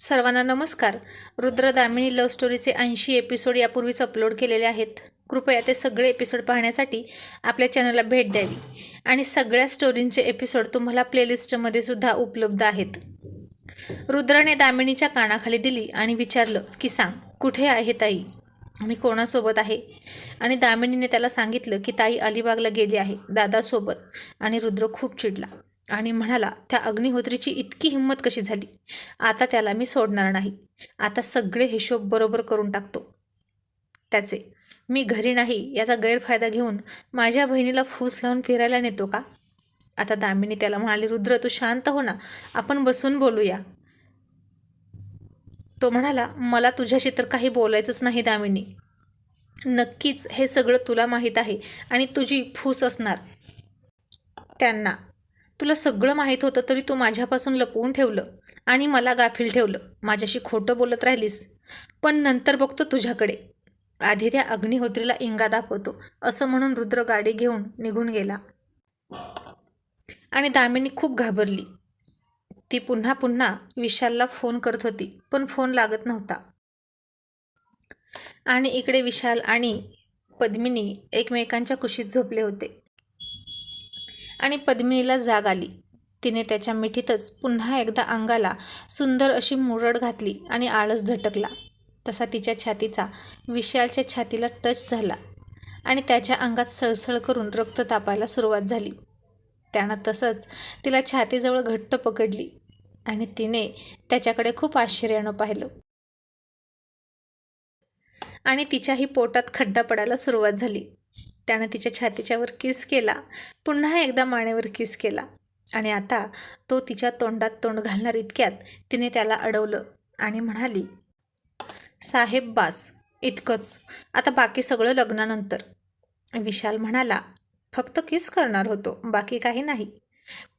सर्वांना नमस्कार. रुद्र दामिनी लव्ह स्टोरीचे ऐंशी एपिसोड यापूर्वीच अपलोड केलेले आहेत. कृपया ते सगळे एपिसोड पाहण्यासाठी आपल्या चॅनलला भेट द्यावी. आणि सगळ्या स्टोरींचे एपिसोड तुम्हाला प्लेलिस्टमध्ये सुद्धा उपलब्ध आहेत. रुद्राने दामिनीच्या कानाखाली दिली आणि विचारलं की सांग कुठे आहे ताई? आणि कोणासोबत आहे? आणि दामिनीने त्याला सांगितलं की ताई अलिबागला गेली आहे दादासोबत. आणि रुद्र खूप चिडला. आणि म्हणाला त्या अग्निहोत्रीची इतकी हिंमत कशी झाली? आता त्याला मी सोडणार नाही. आता सगळे हिशोब बरोबर करून टाकतो. त्याचे मी घरी नाही याचा गैरफायदा घेऊन माझ्या बहिणीला फूस लावून फिरायला नेतो का? आता दामिनी त्याला म्हणाली रुद्र तू शांत हो ना आपण बसून बोलूया. तो म्हणाला मला तुझ्याशी तर काही बोलायचंच नाही दामिनी. नक्कीच हे सगळं तुला माहीत आहे आणि तुझी फूस असणार. त्यांना तुला सगळं माहीत होतं तरी तू माझ्यापासून लपवून ठेवलं आणि मला गाफील ठेवलं. माझ्याशी खोटं बोलत राहिलीस. पण नंतर बघतो तुझ्याकडे. आधी त्या अग्निहोत्रीला इंगा दाखवतो. असं म्हणून रुद्र गाडी घेऊन निघून गेला. आणि दामिनी खूप घाबरली. ती पुन्हा पुन्हा विशालला फोन करत होती पण फोन लागत नव्हता. आणि इकडे विशाल आणि पद्मिनी एकमेकांच्या कुशीत झोपले होते. आणि पद्मिनीला जाग आली. तिने त्याच्या मिठीतच पुन्हा एकदा अंगाला सुंदर अशी मुरड घातली आणि आळस झटकला. तसा तिच्या छातीचा विशालच्या छातीला टच झाला आणि त्याच्या अंगात सळसळ करून रक्त तापायला सुरुवात झाली. त्यानं तसंच तिला छातीजवळ घट्ट पकडली आणि तिने त्याच्याकडे खूप आश्चर्यानं पाहिलं. आणि तिच्याही पोटात खड्डा पडायला सुरुवात झाली. त्यानं तिच्या छातीच्यावर किस केला. पुन्हा एकदा मानेवर किस केला. आणि आता तो तिच्या तोंडात तोंड घालणार इतक्यात तिने त्याला अडवलं आणि म्हणाली साहेब बास इतकंच. आता बाकी सगळं लग्नानंतर. विशाल म्हणाला फक्त किस करणार होतो? बाकी काही नाही.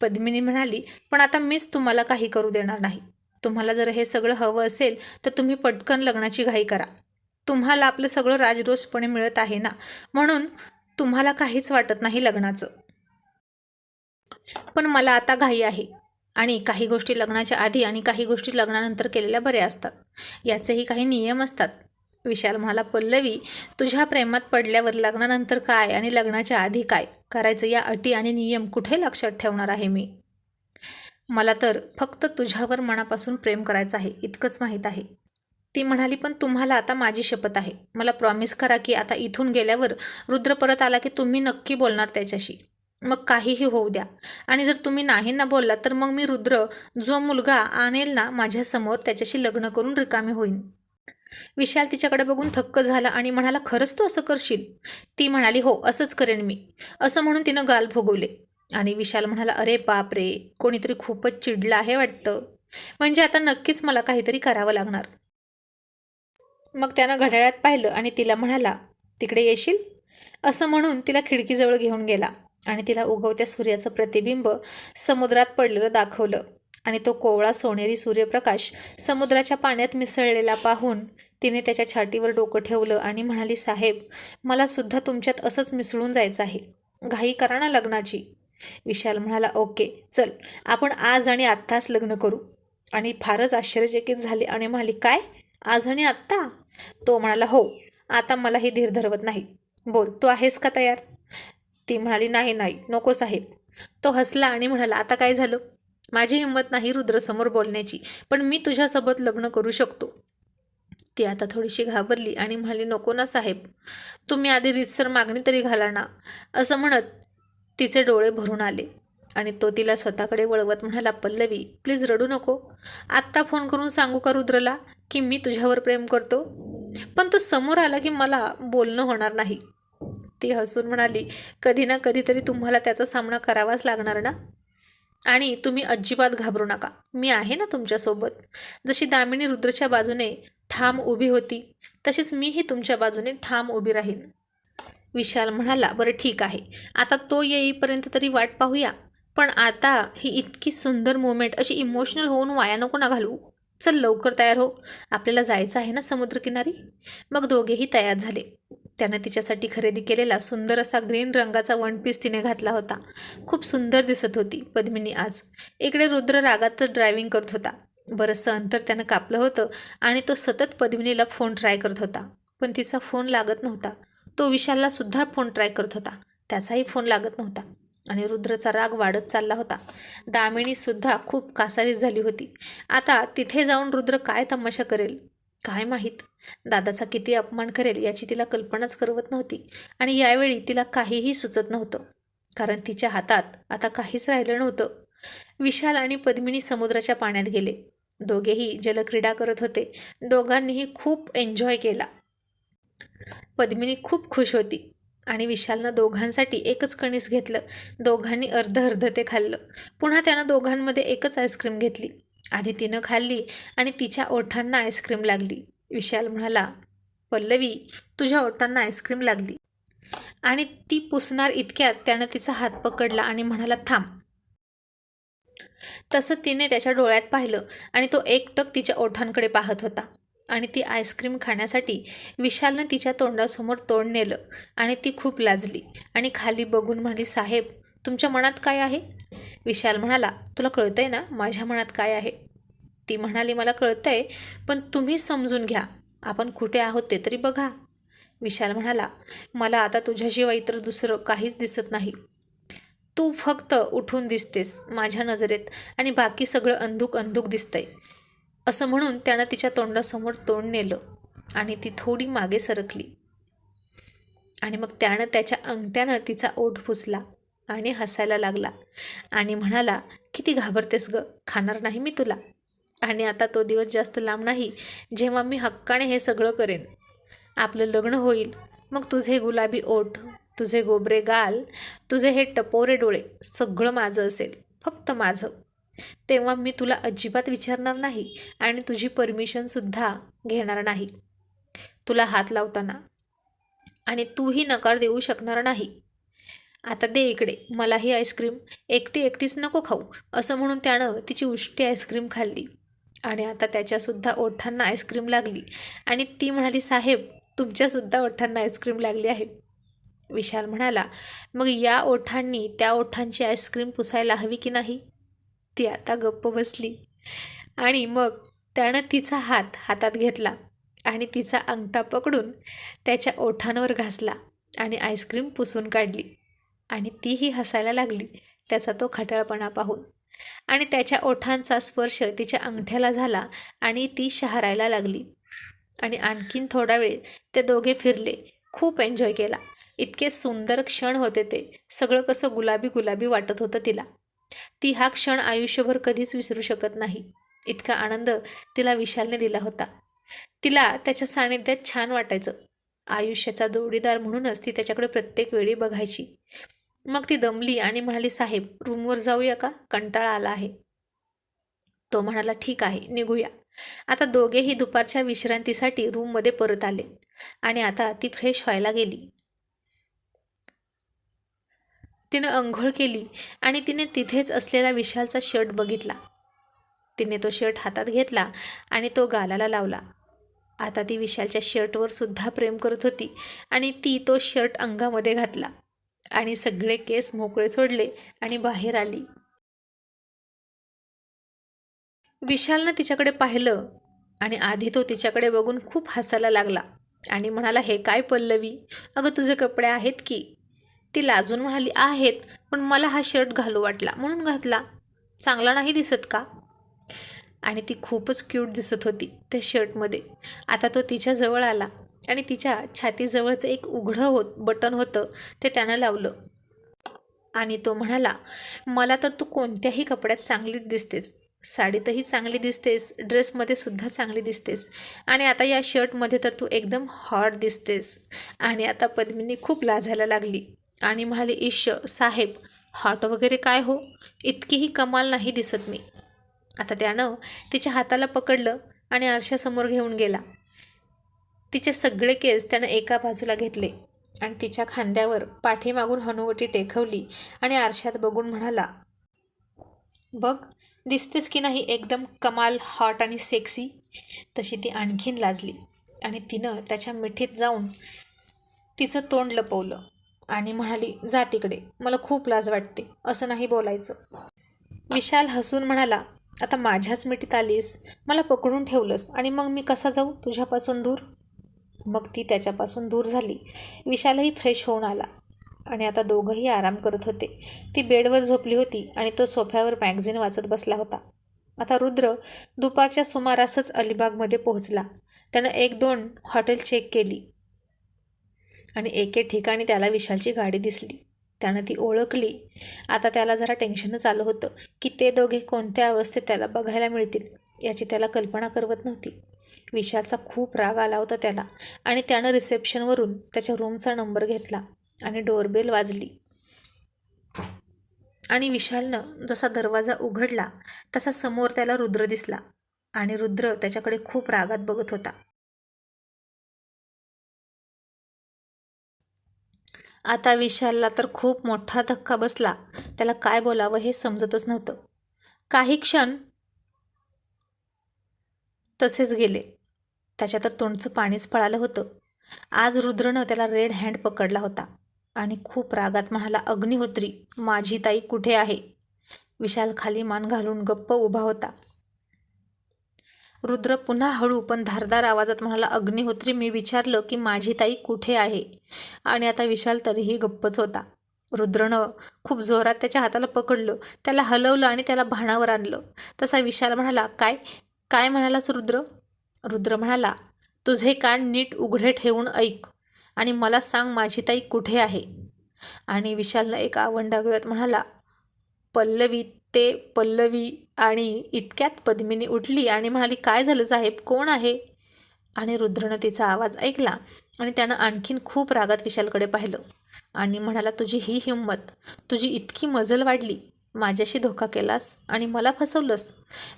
पद्मिनी म्हणाली पण आता मीच तुम्हाला काही करू देणार नाही. तुम्हाला जर हे सगळं हवं असेल तर तुम्ही पटकन लग्नाची घाई करा. तुम्हाला आपलं सगळं राजरोसपणे मिळत आहे ना? म्हणून तुम्हाला काहीच वाटत नाही लग्नाचं. पण मला आता घाई आहे. आणि काही गोष्टी लग्नाच्या आधी आणि काही गोष्टी लग्नानंतर केलेल्या बऱ्या असतात. याचेही काही नियम असतात. विशाल म्हणाला पल्लवी तुझ्या प्रेमात पडल्यावर लग्नानंतर काय आणि लग्नाच्या आधी काय करायचं या अटी आणि नियम कुठे लक्षात ठेवणार आहे मी? मला तर फक्त तुझ्यावर मनापासून प्रेम करायचं आहे इतकंच माहीत आहे. ती म्हणाली पण तुम्हाला आता माझी शपथ आहे. मला प्रॉमिस करा की आता इथून गेल्यावर रुद्र परत आला की तुम्ही नक्की बोलणार त्याच्याशी. मग काहीही होऊ द्या. आणि जर तुम्ही नाही ना बोलला तर मग मी रुद्र जो मुलगा आणेल ना माझ्यासमोर त्याच्याशी लग्न करून रिकामी होईन. विशाल तिच्याकडे बघून थक्क झाला आणि म्हणाला खरंच तू असं करशील? ती म्हणाली हो असंच करेन मी. असं म्हणून तिनं गाल भोगवले. आणि विशाल म्हणाला अरे बाप रे कोणीतरी खूपच चिडलं आहे वाटतं. म्हणजे आता नक्कीच मला काहीतरी करावं लागणार. मग त्यानं घड्याळ्यात पाहिलं आणि तिला म्हणाला तिकडे येशील? असं म्हणून तिला खिडकीजवळ घेऊन गेला आणि तिला उगवत्या सूर्याचं प्रतिबिंब समुद्रात पडलेलं दाखवलं आणि तो कोवळा सोनेरी सूर्यप्रकाश समुद्राच्या पाण्यात मिसळलेला पाहून तिने त्याच्या छातीवर डोकं ठेवलं आणि म्हणाली साहेब मला सुद्धा तुमच्यात असंच मिसळून जायचं आहे. घाई करा ना लग्नाची. विशाल म्हणाला ओके चल आपण आज आणि आत्ताच लग्न करू. आणि फारच आश्चर्यचकित झाले आणि म्हणाली काय? आज आणि आत्ता? तो म्हणाला हो आता मलाही धीर धरवत नाही. बोल तू आहेस का तयार? ती म्हणाली नाही नाही नको साहेब. तो हसला आणि म्हणाला आता काय झालं? माझी हिंमत नाही रुद्रसमोर बोलण्याची पण मी तुझ्यासोबत लग्न करू शकतो. ती आता थोडीशी घाबरली आणि म्हणाली नको ना साहेब तुम्ही आधी रीतसर मागणी तरी घाला ना. असं म्हणत तिचे डोळे भरून आले आणि तो तिला स्वतःकडे वळवत म्हणाला पल्लवी प्लीज रडू नको. आत्ता फोन करून सांगू का रुद्रला की मी तुझ्यावर प्रेम करतो? पण तो समोर आला की मला बोलणं होणार नाही. ती हसून म्हणाली कधी ना कधीतरी तुम्हाला त्याचा सामना करावाच लागणार ना? आणि तुम्ही अजिबात घाबरू नका. मी आहे ना तुमच्यासोबत. जशी दामिनी रुद्रच्या बाजूने ठाम उभी होती तशीच मीही तुमच्या बाजूने ठाम उभी राहीन. विशाल म्हणाला बरं ठीक आहे. आता तो येईपर्यंत तरी वाट पाहूया. पण आता ही इतकी सुंदर मोमेंट अशी इमोशनल होऊन वाया नको ना घालू. चल लवकर तयार हो. आपल्याला जायचं आहे ना समुद्रकिनारी? मग दोघेही तयार झाले. त्यानं तिच्यासाठी खरेदी केलेला सुंदर असा ग्रीन रंगाचा वन पीस तिने घातला होता. खूप सुंदर दिसत होती पद्मिनी आज. इकडे रुद्र रागात ड्रायव्हिंग करत होता. बरंचसं अंतर त्यानं कापलं होतं आणि तो सतत पद्मिनीला फोन ट्राय करत होता. पण तिचा फोन लागत नव्हता. तो विशालला सुद्धा फोन ट्राय करत होता. त्याचाही फोन लागत नव्हता. आणि रुद्रचा राग वाढत चालला होता. दामिनीसुद्धा खूप कासावीस झाली होती. आता तिथे जाऊन रुद्र काय तमाशा करेल? काय माहीत? दादाचा किती अपमान करेल याची तिला कल्पनाच करवत नव्हती आणि यावेळी तिला काहीही सुचत नव्हतं. कारण तिच्या हातात आता काहीच राहिलं नव्हतं. विशाल आणि पद्मिनी समुद्राच्या पाण्यात गेले. दोघेही जलक्रीडा करत होते. दोघांनीही खूप एन्जॉय केला. पद्मिनी खूप खुश होती. आणि विशालनं दोघांसाठी एकच कणीस घेतलं. दोघांनी अर्ध अर्ध ते खाल्लं. पुन्हा त्यानं दोघांमध्ये एकच आईस्क्रीम घेतली. आधी तिनं खाल्ली आणि तिच्या ओठांना आईस्क्रीम लागली. विशाल म्हणाला पल्लवी तुझ्या ओठांना आईस्क्रीम लागली. आणि ती पुसणार इतक्यात त्यानं तिचा हात पकडला आणि म्हणाला थांब. तसं तिने त्याच्या डोळ्यात पाहिलं आणि तो एकटक तिच्या ओठांकडे पाहत होता. आणि ती आईस्क्रीम खाण्यासाठी विशालनं तिच्या तोंडासमोर तोंड नेलं आणि ती खूप लाजली आणि खाली बघून म्हणाली साहेब तुमच्या मनात काय आहे? विशाल म्हणाला तुला कळतंय ना माझ्या मनात काय आहे? ती म्हणाली मला कळतंय पण तुम्ही समजून घ्या. आपण कुठे आहोत ते तरी बघा. विशाल म्हणाला मला आता तुझ्याशिवाय इतर दुसरं काहीच दिसत नाही. तू फक्त उठून दिसतेस माझ्या नजरेत आणि बाकी सगळं अंधुक अंधुक दिसतंय. असं म्हणून त्यानं तिच्या तोंडासमोर तोंड नेलं आणि ती थोडी मागे सरकली. आणि मग त्यानं त्याच्या अंगठ्यानं तिचा ओठ पुसला आणि हसायला लागला आणि म्हणाला किती घाबरतेस ग खाणार नाही मी तुला. आणि आता तो दिवस जास्त लांब नाही जेव्हा मी हक्काने हे सगळं करेन. आपलं लग्न होईल. मग तुझे गुलाबी ओठ तुझे गोबरे गाल तुझे हे टपोरे डोळे सगळं माझं असेल फक्त माझं. तेव्हा मी तुला अजिबात विचारणार नाही आणि तुझी परमिशनसुद्धा घेणार नाही. तुला हात लावताना. आणि तूही नकार देऊ शकणार नाही. आता दे इकडे मला ही आईस्क्रीम एकटी एकटीच नको खाऊ असं म्हणून त्यानं तिची उष्टी आईस्क्रीम खाल्ली. आणि आता त्याच्यासुद्धा ओठांना आईस्क्रीम लागली. आणि ती म्हणाली साहेब तुमच्यासुद्धा ओठांना आईस्क्रीम लागली आहे. विशाल म्हणाला मग या ओठांनी त्या ओठांची आईस्क्रीम पुसायला हवी की नाही? ती आता गप्प बसली. आणि मग त्यानं तिचा हात हातात घेतला आणि तिचा अंगठा पकडून त्याच्या ओठांवर घासला आणि आईस्क्रीम पुसून काढली. आणि तीही हसायला लागली त्याचा तो खटाळपणा पाहून. आणि त्याच्या ओठांचा स्पर्श तिच्या अंगठ्याला झाला आणि ती शहारायला लागली. आणि आणखीन थोडा वेळ ते दोघे फिरले. खूप एन्जॉय केला. इतके सुंदर क्षण होते ते. सगळं कसं गुलाबी गुलाबी वाटत होतं तिला. ती हा क्षण आयुष्यभर कधीच विसरू शकत नाही. इतका आनंद तिला विशालने दिला होता. तिला त्याच्या सानिध्यात छान वाटायचं. आयुष्याचा जोडीदार म्हणूनच ती त्याच्याकडे प्रत्येक वेळी बघायची. मग ती दमली आणि म्हणाली साहेब रूमवर जाऊया का? कंटाळा आला आहे. तो म्हणाला ठीक आहे निघूया. आता दोघेही दुपारच्या विश्रांतीसाठी रूममध्ये परत आले आणि आता ती फ्रेश व्हायला गेली. तिनं अंघोळ केली आणि तिने तिथेच असलेला विशालचा शर्ट बघितला. तिने तो शर्ट हातात घेतला आणि तो गालाला लावला. आता ती विशालच्या शर्टवर सुद्धा प्रेम करत होती आणि ती तो शर्ट अंगामध्ये घातला आणि सगळे केस मोकळे सोडले आणि बाहेर आली. विशालनं तिच्याकडे पाहिलं आणि आधी तो तिच्याकडे बघून खूप हसायला लागला आणि म्हणाला हे काय पल्लवी? अगं तुझे कपडे आहेत की? ती लाजून म्हणाली आहेत पण मला हा शर्ट घालू वाटला. म्हणून घातला. चांगला नाही दिसत का? आणि ती खूपच क्यूट दिसत होती त्या शर्टमध्ये. आता तो तिच्या जवळ आला आणि तिच्या छातीजवळचं एक उघडं होत बटन होतं ते त्यानं लावलं. आणि तो म्हणाला मला तर तू कोणत्याही कपड्यात चांगलीच दिसतेस. साडीतही चांगली दिसतेस. ड्रेसमध्ये सुद्धा चांगली दिसतेस. आणि आता या शर्टमध्ये तर तू एकदम हॉट दिसतेस. आणि आता पद्मिनी खूप लाजायला लागली. आणि म्हणाले इश साहेब हॉट वगैरे काय हो? इतकीही कमाल नाही दिसत मी. आता त्यानं तिच्या हाताला पकडलं आणि आरशासमोर घेऊन गेला. तिचे सगळे केस त्यानं एका बाजूला घेतले आणि तिच्या खांद्यावर पाठीमागून हनुवटी टेकवली आणि आरशात बघून म्हणाला बघ दिसतेस की नाही एकदम कमाल हॉट आणि सेक्सी? तशी ती आणखीन लाजली आणि तिनं त्याच्या मिठीत जाऊन तिचं तोंड लपवलं. आणि म्हणाली जा तिकडे. मला खूप लाज वाटते. असं नाही बोलायचं. विशाल हसून म्हणाला आता माझ्याच मिठीत आलीस. मला पकडून ठेवलंस. आणि मग मी कसा जाऊ? तुझ्यापासून दूर? मग ती त्याच्यापासून दूर झाली. विशालही फ्रेश होऊन आला. आणि आता दोघंही आराम करत होते. ती बेडवर झोपली होती आणि तो सोफ्यावर मॅगझिन वाचत बसला होता. आता रुद्र दुपारच्या सुमारासच अलिबागमध्ये पोहोचला. त्यानं एक दोन हॉटेल चेक केली. आणि एके ठिकाणी त्याला विशालची गाडी दिसली. त्यानं ती ओळखली. आता त्याला जरा टेन्शनच आलं होतं की ते दोघे कोणत्या अवस्थेत त्याला बघायला मिळतील याची त्याला कल्पना करवत नव्हती. विशालचा खूप राग आला होता त्याला आणि त्यानं रिसेप्शनवरून त्याच्या रूमचा नंबर घेतला आणि डोरबेल वाजली. आणि विशालनं जसा दरवाजा उघडला तसा समोर त्याला रुद्र दिसला आणि रुद्र त्याच्याकडे खूप रागात बघत होता. आता विशालला तर खूप मोठा धक्का बसला. त्याला काय बोलावं हे समजतच नव्हतं. काही क्षण तसेच गेले. त्याच्या तर तोंडचं पाणीच पळालं होतं. आज रुद्रनं त्याला रेड हँड पकडला होता आणि खूप रागात म्हणाला अग्निहोत्री माझी ताई कुठे आहे? विशाल खाली मान घालून गप्प उभा होता. रुद्र पुन्हा हळू पण धारदार आवाजात म्हणाला अग्निहोत्री मी विचारलं की माझी ताई कुठे आहे? आणि आता विशाल तरीही गप्पच होता. रुद्रनं खूप जोरात त्याच्या हाताला पकडलं त्याला हलवलं आणि त्याला भाणावर आणलं. तसा विशाल म्हणाला काय? काय म्हणालास रुद्र? रुद्र म्हणाला तुझे कान नीट उघडे ठेवून ऐक आणि मला सांग माझी ताई कुठे आहे? आणि विशालनं एक आवंडा गळत म्हणाला पल्लवी ते पल्लवी आणि इतक्यात पद्मिनी उठली आणि म्हणाली काय झालं साहेब? कोण आहे? आणि रुद्रनं तिचा आवाज ऐकला आणि त्यानं आणखीन खूप रागात विशालकडे पाहिलं. आणि म्हणाला तुझी ही हिंमत तुझी इतकी मजल वाढली. माझ्याशी धोका केलास आणि मला फसवलंस.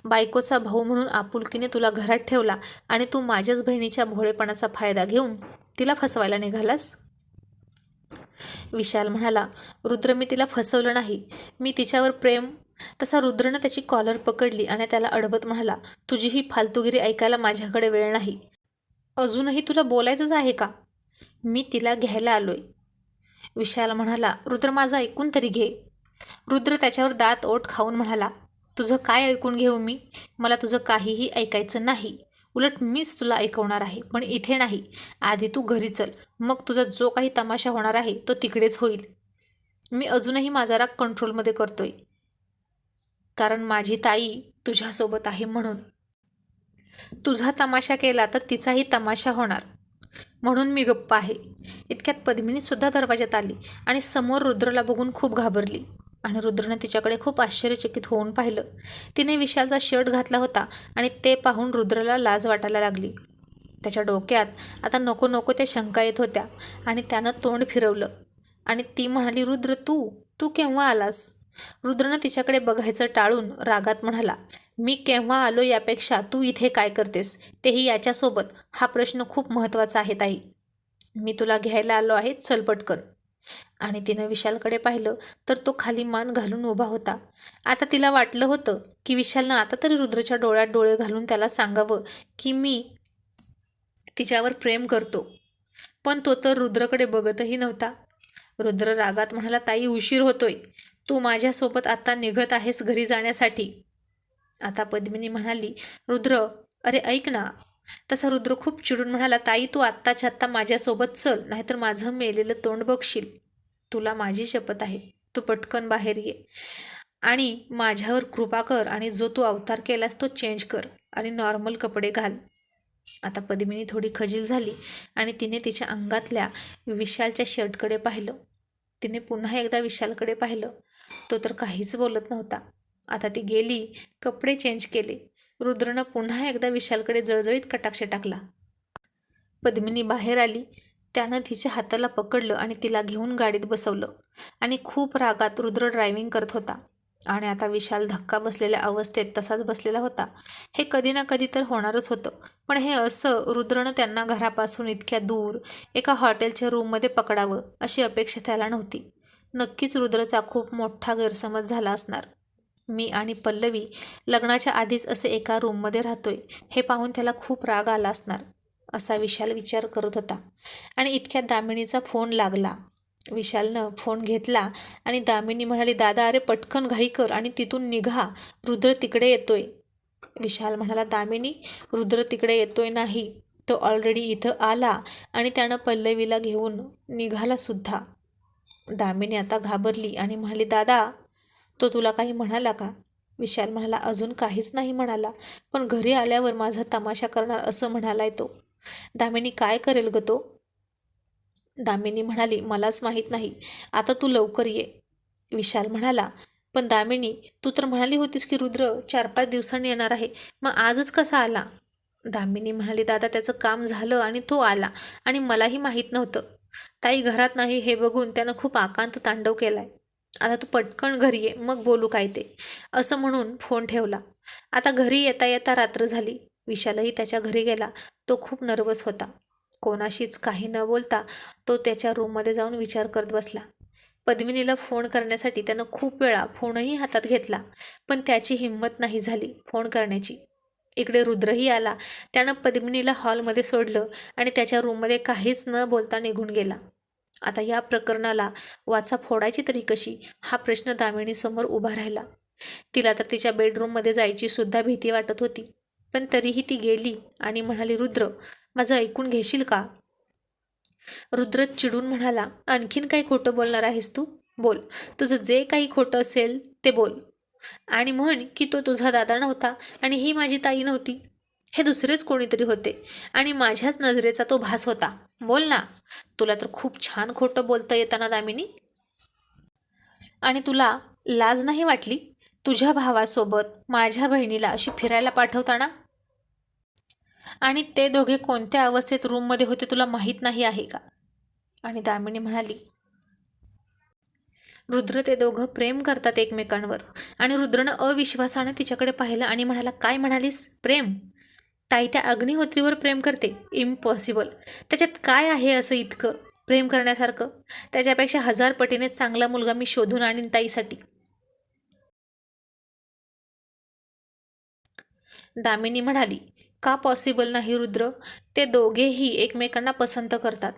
बायकोचा भाऊ म्हणून आपुलकीने तुला घरात ठेवला आणि तू माझ्याच बहिणीच्या भोळेपणाचा फायदा घेऊन तिला फसवायला निघालास? विशाल म्हणाला रुद्र मी तिला फसवलं नाही. मी तिच्यावर प्रेम तसा रुद्रनं त्याची कॉलर पकडली आणि त्याला अडवत म्हणाला तुझी ही फालतुगिरी ऐकायला माझ्याकडे वेळ नाही. अजूनही तुला बोलायचंच आहे का? मी तिला घ्यायला आलोय. विशाल म्हणाला रुद्र माझं ऐकून तरी घे. रुद्र त्याच्यावर दात ओठ खाऊन म्हणाला तुझं काय ऐकून घेऊ मी? मला तुझं काहीही ऐकायचं नाही. उलट मीच तुला ऐकवणार आहे पण इथे नाही. आधी तू घरी चल. मग तुझा जो काही तमाशा होणार आहे तो तिकडेच होईल. मी अजूनही माझा राग कंट्रोलमध्ये करतोय. कारण माझी ताई तुझ्यासोबत आहे म्हणून. तुझा तमाशा केला तर तिचाही तमाशा होणार. म्हणून मी गप्प आहे. इतक्यात पद्मिनीसुद्धा दरवाजात आली आणि समोर रुद्रला बघून खूप घाबरली आणि रुद्रनं तिच्याकडे खूप आश्चर्यचकित होऊन पाहिलं. तिने विशालचा शर्ट घातला होता आणि ते पाहून रुद्रला लाज वाटायला लागली. त्याच्या डोक्यात आता नको नको त्या शंका येत होत्या आणि त्यानं तोंड फिरवलं आणि ती म्हणाली रुद्र तू तू केव्हा आलास? रुद्रनं तिच्याकडे बघायचं टाळून रागात म्हणाला मी केव्हा आलो यापेक्षा तू इथे काय करतेस? तेही याच्यासोबत. हा प्रश्न खूप महत्त्वाचा आहे ताई. मी तुला घ्यायला आलो आहे चलपटकन आणि तिनं विशालकडे पाहिलं तर तो खाली मान घालून उभा होता. आता तिला वाटलं होतं की विशालनं आता तरी रुद्रच्या डोळ्यात डोळे घालून त्याला सांगावं की मी तिच्यावर प्रेम करतो. पण तो तर रुद्रकडे बघतही नव्हता. रुद्र रागात म्हणाला ताई उशीर होतोय. तू माझ्यासोबत आत्ता निघत आहेस घरी जाण्यासाठी. आता पद्मिनी म्हणाली रुद्र अरे ऐक ना. तसा रुद्र खूप चिडून म्हणाला ताई तू आत्ताच्या आत्ता माझ्यासोबत चल नाहीतर माझं मेलेलं तोंड बघशील. तुला माझी शपथ आहे. तू पटकन बाहेर ये. आणि माझ्यावर कृपा कर आणि जो तू अवतार केलास तो चेंज कर आणि नॉर्मल कपडे घाल. आता पद्मिनी थोडी खजील झाली आणि तिने तिच्या अंगातल्या विशालच्या शर्टकडे पाहिलं. तिने पुन्हा एकदा विशालकडे पाहिलं. तो तर काहीच बोलत नव्हता. आता ती गेली कपडे चेंज केले. रुद्रनं पुन्हा एकदा विशालकडे जळजळीत कटाक्ष टाकला. पद्मिनी बाहेर आली. त्यानं तिच्या हाताला पकडलं आणि तिला घेऊन गाडीत बसवलं. आणि खूप रागात रुद्र ड्रायव्हिंग करत होता. आणि आता विशाल धक्का बसलेल्या अवस्थेत तसाच बसलेला होता. हे कधी ना कधी तर होणारच होतं. पण हे असं रुद्रनं त्यांना घरापासून इतक्या दूर एका हॉटेलच्या रूममध्ये पकडावं अशी अपेक्षा त्याला नव्हती. नक्कीच रुद्रचा खूप मोठा गैरसमज झाला असणार. मी आणि पल्लवी लग्नाच्या आधीच असे एका रूममध्ये राहतोय. हे पाहून त्याला खूप राग आला असणार असा विशाल विचार करत होता. आणि इतक्यात दामिनीचा फोन लागला. विशालनं फोन घेतला आणि दामिनी म्हणाली दादा अरे पटकन घाई कर आणि तिथून निघा. रुद्र तिकडे येतोय. विशाल म्हणाला दामिनी रुद्र तिकडे येतोय नाही. तो ऑलरेडी इथं आला आणि त्यानं पल्लवीला घेऊन निघाला सुद्धा. दामिनी आता घाबरली आणि म्हणाली दादा तो तुला काही म्हणाला का? विशाल म्हणाला अजून काहीच नाही म्हणाला पण घरी आल्यावर माझा तमाशा करणार असं म्हणालाय तो. दामिनी काय करेल ग तो? दामिनी म्हणाली मलाच माहीत नाही. आता तू लवकर ये. विशाल म्हणाला पण दामिनी तू तर म्हणाली होतीस की रुद्र चार पाच दिवसांनी येणार आहे. मग आजच कसा आला? दामिनी म्हणाली दादा त्याचं काम झालं आणि तो आला आणि मलाही माहीत नव्हतं. ताई घरात नाही हे बघून त्यानं खूप आकांत तांडव केलाय. आता तू पटकन घरी ये मग बोलू काय ते. असं म्हणून फोन ठेवला. आता घरी येता येता रात्र झाली. विशालही त्याच्या घरी गेला. तो खूप नर्वस होता. कोणाशीच काही न बोलता तो त्याच्या रूममध्ये जाऊन विचार करत बसला. पद्मिनीला फोन करण्यासाठी त्यानं खूप वेळा फोनही हातात घेतला. पण त्याची हिंमत नाही झाली फोन करण्याची. इकडे रुद्रही आला. त्यानं पद्मिनीला हॉलमध्ये सोडलं आणि त्याच्या रूममध्ये काहीच न बोलता निघून गेला. आता या प्रकरणाला वाचा फोडायची तरी कशी? हा प्रश्न दामिणीसमोर उभा राहिला. तिला तर तिच्या बेडरूममध्ये जायची सुद्धा भीती वाटत होती. पण तरीही ती गेली आणि म्हणाली रुद्र माझं ऐकून घेशील का? रुद्र चिडून म्हणाला आणखीन काही खोटं बोलणार आहेस तू? बोल. तुझं जे काही खोटं असेल ते बोल. आणि म्हण की तो तुझा दादा नव्हता आणि ही माझी ताई नव्हती. हे दुसरेच कोणीतरी होते आणि माझ्याच नजरेचा तो भास होता. बोल ना. तुला तर खूप छान खोटं बोलता येताना दामिनी. आणि तुला लाज नाही वाटली? तुझ्या भावासोबत माझ्या बहिणीला अशी फिरायला पाठवताना? आणि ते दोघे कोणत्या अवस्थेत रूममध्ये होते तुला माहीत नाही आहे का? आणि दामिनी म्हणाली रुद्र ते दोघं प्रेम करतात एकमेकांवर. आणि रुद्रनं अविश्वासानं तिच्याकडे पाहिलं आणि म्हणाला काय म्हणालीस? प्रेम? ताई त्या अग्निहोत्रीवर प्रेम करते. इम्पॉसिबल त्याच्यात काय आहे असं इतकं? प्रेम करण्यासारखं? त्याच्यापेक्षा हजार पटीने चांगला मुलगा मी शोधून आणीन ताईसाठी. दामिनी म्हणाली का पॉसिबल नाही रुद्र? ते दोघेही एकमेकांना पसंत करतात.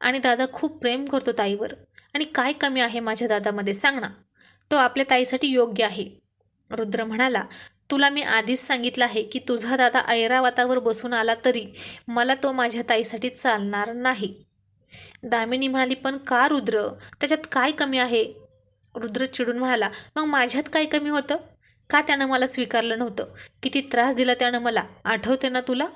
आणि दादा खूप प्रेम करतो ताईवर. आणि काय कमी आहे माझ्या दादामध्ये सांग ना. तो आपल्या ताईसाठी योग्य आहे. रुद्र म्हणाला तुला मी आधीच सांगितलं आहे की तुझा दादा ऐरावतावर बसून आला तरी मला तो माझ्या ताईसाठी चालणार नाही. दामिनी म्हणाली पण का रुद्र? त्याच्यात काय कमी आहे? रुद्र चिडून म्हणाला मग माझ्यात काय कमी होतं? का त्यानं मला स्वीकारलं नव्हतं? किती त्रास दिला त्यानं मला? आठवते ना तुला?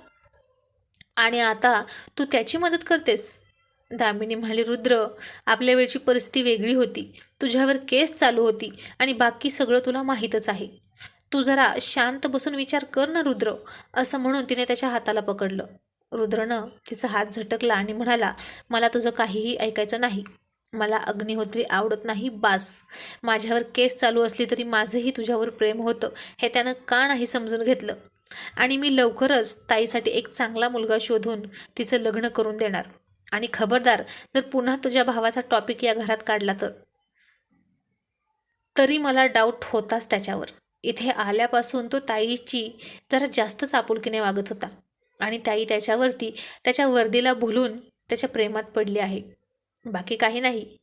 आणि आता तू त्याची मदत करतेस? दामिनी म्हणाली रुद्र आपल्या वेळची परिस्थिती वेगळी होती. तुझ्यावर केस चालू होती आणि बाकी सगळं तुला माहीतच आहे. तू जरा शांत बसून विचार कर ना रुद्र असं म्हणून तिने त्याच्या हाताला पकडलं. रुद्रनं तिचा हात झटकला आणि म्हणाला मला तुझं काहीही ऐकायचं नाही. मला अग्निहोत्री आवडत नाही बास. माझ्यावर केस चालू असली तरी माझंही तुझ्यावर प्रेम होतं हे त्यानं का नाही समजून घेतलं? आणि मी लवकरच ताईसाठी एक चांगला मुलगा शोधून तिचं लग्न करून देणार. आणि खबरदार जर पुन्हा तुझ्या भावाचा टॉपिक या घरात काढला तर? तरी मला डाऊट होताच त्याच्यावर. इथे आल्यापासून तो ताईची जरा जास्तच आपुलकीने वागत होता. आणि ताई त्याच्यावरती त्याच्या वर्दीला भुलून त्याच्या प्रेमात पडली आहे. बाकी काही नाही.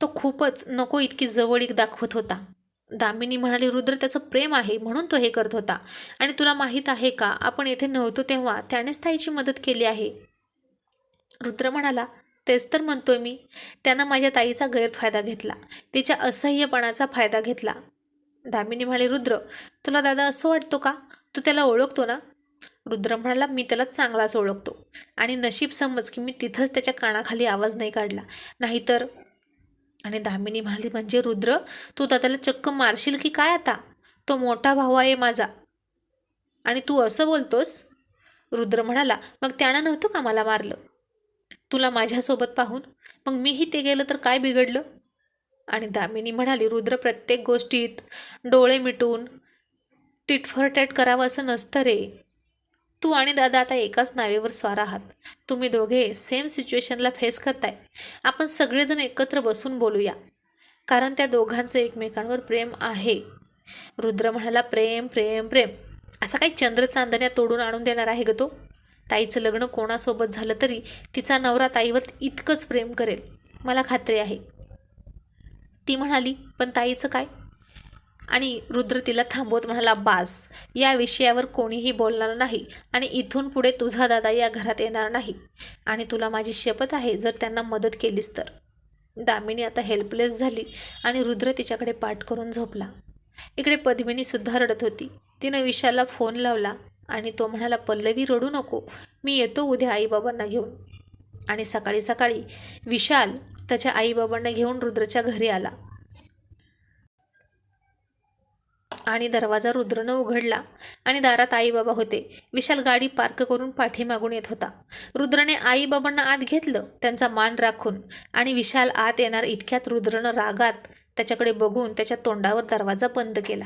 तो खूपच नको इतकी जवळीक दाखवत होता. दामिनी म्हणाली रुद्र त्याचं प्रेम आहे म्हणून तो हे करत होता. आणि तुला माहीत आहे का आपण येथे नव्हतो तेव्हा त्यानेच ताईची मदत केली आहे. रुद्र म्हणाला तेच तर म्हणतोय मी. त्यानं माझ्या ताईचा गैरफायदा घेतला. तिच्या असह्यपणाचा फायदा घेतला. दामिनी म्हणाली रुद्र तुला दादा असं वाटतो का? तू त्याला ओळखतो ना? रुद्र म्हणाला मी त्याला चांगलाच ओळखतो आणि नशीब समज की मी तिथंच त्याच्या कानाखाली आवाज नाही काढला. नाहीतर आणि दामिनी म्हणाली म्हणजे रुद्र तू दादाला चक्क मारशील की काय आता? तो मोठा भाऊ आहे माझा. आणि तू असं बोलतोस? रुद्र म्हणाला मग त्यानं नव्हतं का मला मारलं? तुला माझ्यासोबत पाहून? मग मीही ते गेलं तर काय बिघडलं? आणि दामिनी म्हणाली रुद्र प्रत्येक गोष्टीत डोळे मिटून टिटफरटॅट करावं असं नसतं रे. तू आणि दादा आता एकाच नावेवर स्वार आहात. तुम्ही दोघे सेम सिच्युएशनला फेस करताय. आपण सगळेजण एकत्र बसून बोलूया. कारण त्या दोघांचं एकमेकांवर प्रेम आहे. रुद्र म्हणाला प्रेम प्रेम प्रेम. असा काही चंद्र चांदण्या तोडून आणून देणार आहे ग तो? ताईचं लग्न कोणासोबत झालं तरी तिचा नवरा ताईवर इतकंच प्रेम करेल. मला खात्री आहे. ती म्हणाली पण ताईचं काय? आणि रुद्र तिला थांबवत म्हणाला बास या विषयावर कोणीही बोलणार नाही आणि इथून पुढे तुझा दादा या घरात येणार नाही आणि तुला माझी शपथ आहे जर त्यांना मदत केलीस तर. दामिनी आता हेल्पलेस झाली आणि रुद्र तिच्याकडे पाठ करून झोपला. इकडे पद्मिनीसुद्धा रडत होती. तिनं विशालला फोन लावला. आणि तो म्हणाला पल्लवी रडू नको. मी येतो उद्या आईबाबांना घेऊन. आणि सकाळी सकाळी विशाल त्याच्या आईबाबांना घेऊन रुद्रच्या घरी आला. आणि दरवाजा रुद्रनं उघडला आणि दारात आईबाबा होते. विशाल गाडी पार्क करून पाठीमागून येत होता. रुद्रने आईबाबांना आत घेतलं त्यांचा मान राखून. आणि विशाल आत येणार इतक्यात रुद्रनं रागात त्याच्याकडे बघून त्याच्या तोंडावर दरवाजा बंद केला.